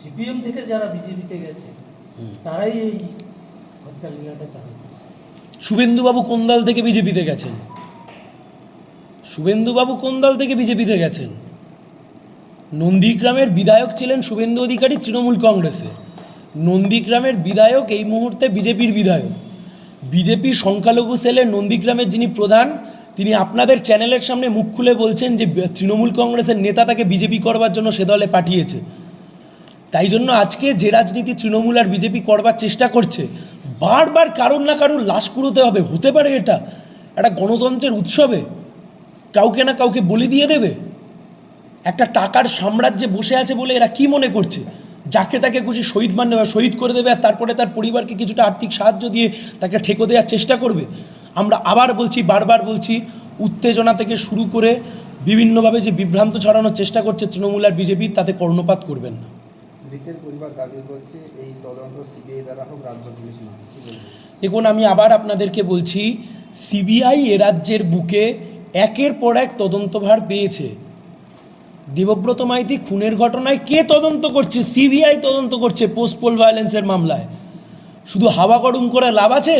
CPM থেকে যারা বিজেপিতে গেছে তারাই এই হত্যা লীলাটা চালাচ্ছে। শুভেন্দুবাবু কোন দল থেকে বিজেপিতে গেছেন? শুভেন্দুবাবু কোন দল থেকে বিজেপিতে গেছেন? নন্দীগ্রামের বিধায়ক ছিলেন শুভেন্দু অধিকারী তৃণমূল কংগ্রেসে। নন্দীগ্রামের বিধায়ক এই মুহূর্তে বিজেপির বিধায়ক। বিজেপি সংখ্যালঘু সেলের নন্দীগ্রামের যিনি প্রধান তিনি আপনাদের চ্যানেলের সামনে মুখ খুলে বলছেন যে তৃণমূল কংগ্রেসের নেতা তাকে বিজেপি করবার জন্য সে দলে পাঠিয়েছে। তাই জন্য আজকে যে রাজনীতি তৃণমূল আর বিজেপি করবার চেষ্টা করছে, বারবার কারোর না কারোর লাশ কুড়োতে হবে, হতে পারে এটা। একটা গণতন্ত্রের উৎসবে কাউকে না কাউকে বলি দিয়ে দেবে। একটা টাকার সাম্রাজ্যে বসে আছে বলে এরা কি মনে করছে? যাকে তাকে খুশি শহীদ মান শহীদ করে দেবে আর তারপরে তার পরিবারকে কিছুটা আর্থিক সাহায্য দিয়ে তাকে ঠেকো দেওয়ার চেষ্টা করবে। আমরা আবার বলছি, বারবার বলছি, উত্তেজনা থেকে শুরু করে বিভিন্নভাবে যে বিভ্রান্ত ছড়ানোর চেষ্টা করছে তৃণমূল আর বিজেপি, তাতে কর্ণপাত করবেন না। মৃতের পরিবার দাবি করছে, এই তদন্ত সিবিআই দ্বারা হোক, রাজ্য পুলিশ বলবেন? দেখুন, আমি আবার আপনাদেরকে বলছি, সিবিআই এ রাজ্যের বুকে একের পর এক তদন্তভার পেয়েছে। দেবব্রত মাইতি, খুনের ঘটনায় কে তদন্ত করছে? সিবিআই তদন্ত করছে পোস্টপোল ভায়োলেন্সের মামলায়। শুধু হাওয়া গরম করে লাভ আছে?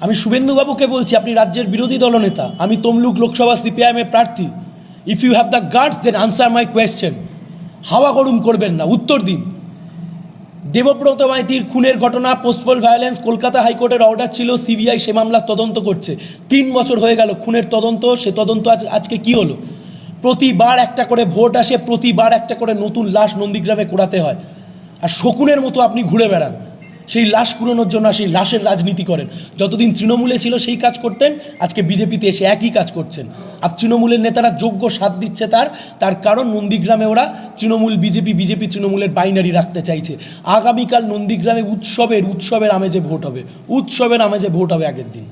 আমি শুভেন্দুবাবুকে বলছি, আপনি রাজ্যের বিরোধী দলনেতা। আমি তমলুক লোকসভা সিপিআইএমের প্রার্থী। If you have the guards then answer my question হাওয়া গরম করবেন না, উত্তর দিন। দেবব্রত মাইতির খুনের ঘটনা, পোস্টফল ভায়োলেন্স, কলকাতা হাইকোর্টের অর্ডার ছিল, সিবিআই সে মামলার তদন্ত করছে। তিন বছর হয়ে গেল খুনের তদন্ত, সে তদন্ত আজ আজকে কী হলো? প্রতিবার একটা করে ভোট আসে, প্রতিবার একটা করে নতুন লাশ নন্দীগ্রামে কোড়াতে হয়। আর শকুনের মতো আপনি ঘুরে বেড়ান। সেই লাশ কুড়োনোর জন্য সেই লাশের রাজনীতি করেন। যতদিন তৃণমূলে ছিল সেই কাজ করতেন, আজকে বিজেপিতে এসে একই কাজ করছেন। আর তৃণমূলের নেতারা যোগ্য সাথ দিচ্ছে তার তার কারণ নন্দীগ্রামে ওরা তৃণমূল বিজেপি বিজেপি তৃণমূলের বাইনারি রাখতে চাইছে। আগামীকাল নন্দীগ্রামে উৎসবের উৎসবের আমেজে ভোট হবে। উৎসবের আমেজে ভোট হবে আগের দিন।